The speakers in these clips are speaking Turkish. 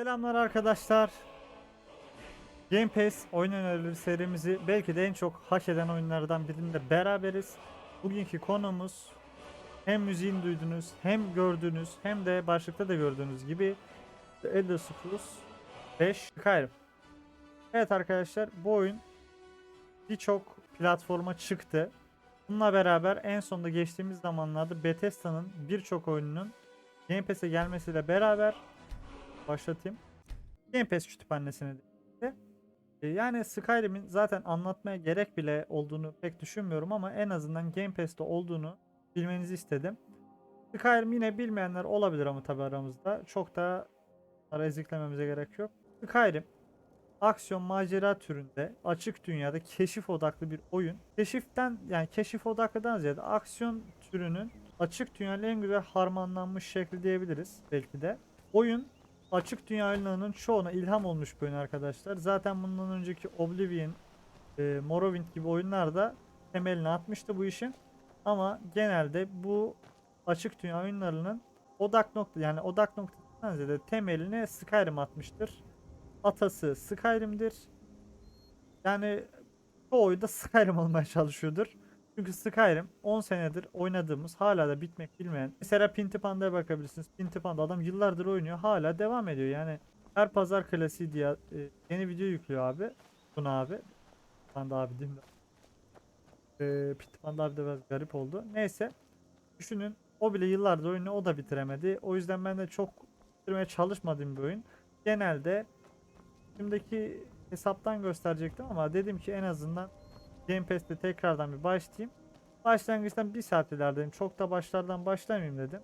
Selamlar arkadaşlar. Game Pass oyun önerileri serimizi belki de en çok hak eden oyunlardan birinde beraberiz. Bugünkü konumuz hem müziğini duydunuz hem gördünüz hem de başlıkta da gördüğünüz gibi The Elder Scrolls 5 Skyrim. Evet arkadaşlar bu oyun birçok platforma çıktı. Bununla beraber en sonunda geçtiğimiz zamanlarda Bethesda'nın birçok oyununun Game Pass'e gelmesiyle beraber başlatayım. Game Pass kütüphanesine de. E, Yani Skyrim'in zaten anlatmaya gerek bile olduğunu pek düşünmüyorum ama en azından Game Pass'te olduğunu bilmenizi istedim. Skyrim yine bilmeyenler olabilir ama tabi aramızda. Çok da eziklememize gerek yok. Skyrim aksiyon macera türünde açık dünyada keşif odaklı bir oyun. Keşiften yani keşif odaklıdan ziyade aksiyon türünün açık dünyayla en güzel harmanlanmış şekli diyebiliriz belki de. Oyun açık dünya oyunlarının çoğuna ilham olmuş bir oyun arkadaşlar. Zaten bundan önceki Oblivion, e, Morrowind gibi oyunlar da temelini atmıştı bu işin. Ama genelde bu açık dünya oyunlarının odak nokta yani odak noktasından ziyade temelini Skyrim atmıştır. Atası Skyrim'dir. Yani bu oyunda Skyrim olmaya çalışıyordur. Çünkü Skyrim 10 senedir oynadığımız hala da bitmek bilmeyen. Mesela Pinti Panda'ya bakabilirsiniz. Pinti Panda adam yıllardır oynuyor hala devam ediyor. Yani her pazar klasiği diye e, yeni video yüklüyor abi. Buna abi. Panda abi diyeyim de. E, Pinti Panda abi de biraz garip oldu. Neyse. Düşünün o bile yıllardır oynuyor o da bitiremedi. O yüzden ben de çok bitirmeye çalışmadığım bir oyun. Genelde şimdiki hesaptan gösterecektim ama dedim ki en azından Game Pass'te tekrardan bir başlayayım. Başlangıçtan bir saat ilerideyim. Çok da başlardan başlamayayım dedim.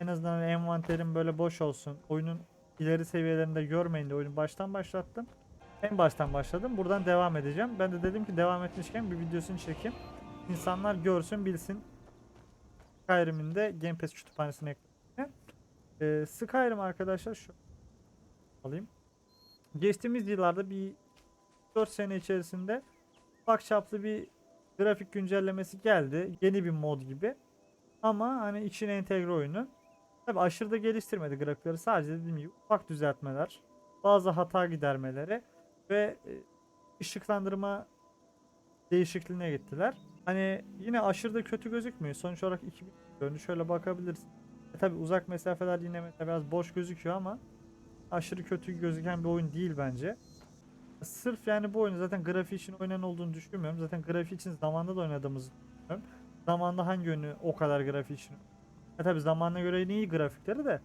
En azından envanterim böyle boş olsun. Oyunun ileri seviyelerinde görmeyin de oyunu baştan başlattım. En baştan başladım. Buradan devam edeceğim. Ben de dedim ki devam etmişken bir videosunu çekeyim. İnsanlar görsün bilsin. Skyrim'in de Game Pass kütüphanesine ekledim. Ee, Skyrim arkadaşlar şu alayım. Geçtiğimiz yıllarda bir 4 sene içerisinde ufak çaplı bir grafik güncellemesi geldi. Yeni bir mod gibi. Ama hani içine entegre oyunu. Tabi aşırı da geliştirmedi grafikleri. Sadece dediğim gibi ufak düzeltmeler. Bazı hata gidermeleri ve e, ışıklandırma değişikliğine gittiler. Hani yine aşırı da kötü gözükmüyor. Sonuç olarak 2000 görünüş şöyle bakabilirsin. E tabi uzak mesafeler yine biraz boş gözüküyor ama aşırı kötü gözüken bir oyun değil bence. Sırf yani bu oyunu zaten grafiği için oynanan olduğunu düşünmüyorum. Zaten grafiği için zamanda da oynadığımızı düşünüyorum. Zamanda hangi oyunu o kadar grafiği için? E tabi zamanına göre iyi grafikleri de.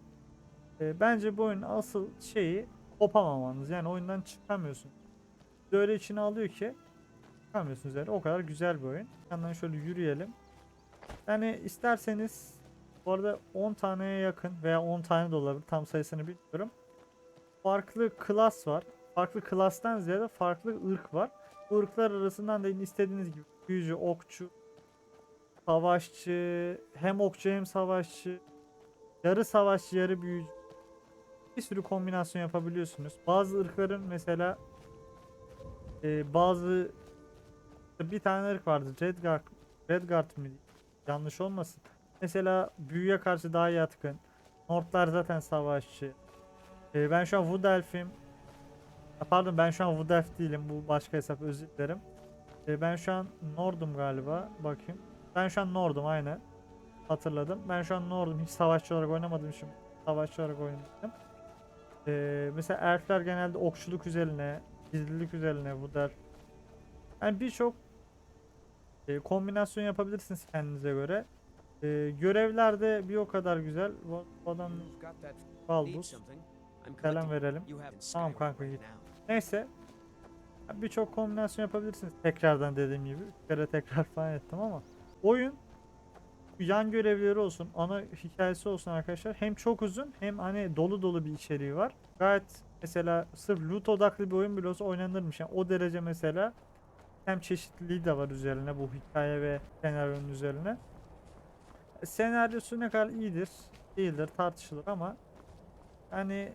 E, bence bu oyunun asıl şeyi kopamamanız. Yani oyundan çıkamıyorsun. Öyle içine alıyor ki çıkamıyorsunuz yani. O kadar güzel bir oyun. Yandan şöyle yürüyelim. Yani isterseniz bu arada 10 taneye yakın veya 10 tane de olabilir. Tam sayısını bilmiyorum. Farklı klas var farklı klastan ziyade farklı ırk var. Bu ırklar arasından da istediğiniz gibi büyücü, okçu, savaşçı, hem okçu hem savaşçı, yarı savaşçı, yarı büyücü. Bir sürü kombinasyon yapabiliyorsunuz. Bazı ırkların mesela e, bazı bir tane ırk vardı. Redguard, Redguard mı? Yanlış olmasın. Mesela büyüye karşı daha yatkın. Nordlar zaten savaşçı. E, ben şu an Wood Elf'im. Ha, Pardon ben şu an Wood Elf değilim. Bu başka hesap özür dilerim. E, ben şu an Nord'um galiba. Bakayım. Ben şu an Nord'um aynen. Hatırladım. Ben şu an Nord'um. Hiç savaşçı olarak oynamadım şimdi. Savaşçı olarak oynadım. E, mesela elfler genelde okçuluk üzerine, gizlilik üzerine Wood Elf. Yani birçok e, kombinasyon yapabilirsiniz kendinize göre. E, görevler de bir o kadar güzel. Bu adam Balbus. Selam verelim. Tamam kanka git. Neyse. Birçok kombinasyon yapabilirsiniz. Tekrardan dediğim gibi. Bir kere tekrar falan ettim ama. Oyun yan görevleri olsun, ana hikayesi olsun arkadaşlar. Hem çok uzun hem hani dolu dolu bir içeriği var. Gayet mesela sırf loot odaklı bir oyun bile olsa oynanırmış. Yani o derece mesela hem çeşitliliği de var üzerine bu hikaye ve senaryonun üzerine. Senaryosu ne kadar iyidir, değildir tartışılır ama hani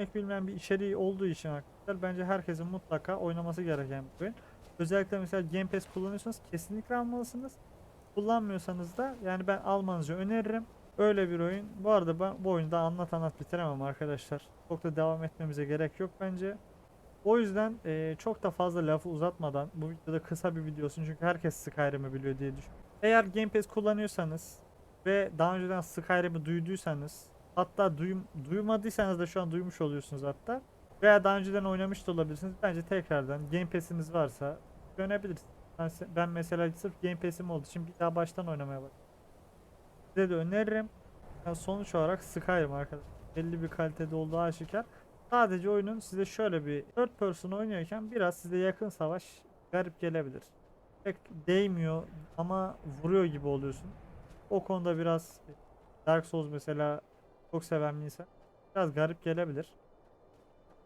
pek bilmeyen bir içeriği olduğu için arkadaşlar bence herkesin mutlaka oynaması gereken bir oyun. Özellikle mesela Game Pass kullanıyorsanız kesinlikle almalısınız. Kullanmıyorsanız da yani ben almanızı öneririm. Öyle bir oyun. Bu arada ben bu oyunu da anlat anlat bitiremem arkadaşlar. Çok da devam etmemize gerek yok bence. O yüzden eee, çok da fazla lafı uzatmadan bu videoda kısa bir video olsun çünkü herkes Skyrim'i biliyor diye düşünüyorum. Eğer Game Pass kullanıyorsanız ve daha önceden Skyrim'i duyduysanız hatta duyum, duymadıysanız da şu an duymuş oluyorsunuz hatta veya daha önceden oynamış da olabilirsiniz. Bence tekrardan Game Pass'iniz varsa dönebilirsiniz. Ben, ben mesela sırf Game Pass'im olduğu için bir daha baştan oynamaya başladım. Size de öneririm. Yani sonuç olarak Skyrim arkadaşlar. Belli bir kalitede olduğu aşikar. Sadece oyunun size şöyle bir third person oynuyorken biraz size yakın savaş garip gelebilir. Pek değmiyor ama vuruyor gibi oluyorsun. O konuda biraz Dark Souls mesela çok seven bir insan biraz garip gelebilir.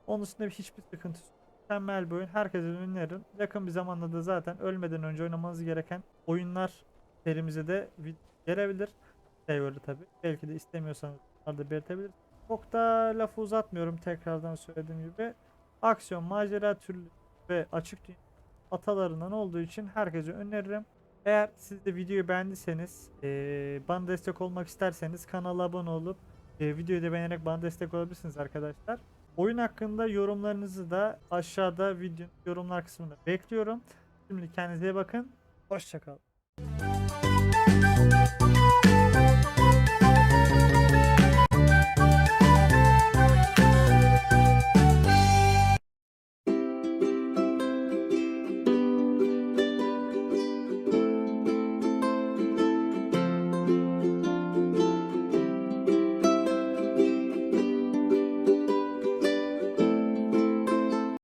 Onun dışında hiçbir sıkıntısı yok. Mükemmel bir oyun. Herkese öneririm. Yakın bir zamanda da zaten ölmeden önce oynamanız gereken oyunlar serimize de gelebilir. Server'ı tabi. Belki de istemiyorsanız da belirtebilir. Çok da lafı uzatmıyorum tekrardan söylediğim gibi. Aksiyon, macera türlü ve açık dünya atalarından olduğu için herkese öneririm. Eğer siz de videoyu beğendiyseniz, eee, bana destek olmak isterseniz kanala abone olup eee, videoyu da beğenerek bana destek olabilirsiniz arkadaşlar. Oyun hakkında yorumlarınızı da aşağıda videonun yorumlar kısmında bekliyorum. Şimdi kendinize bakın. Hoşçakalın.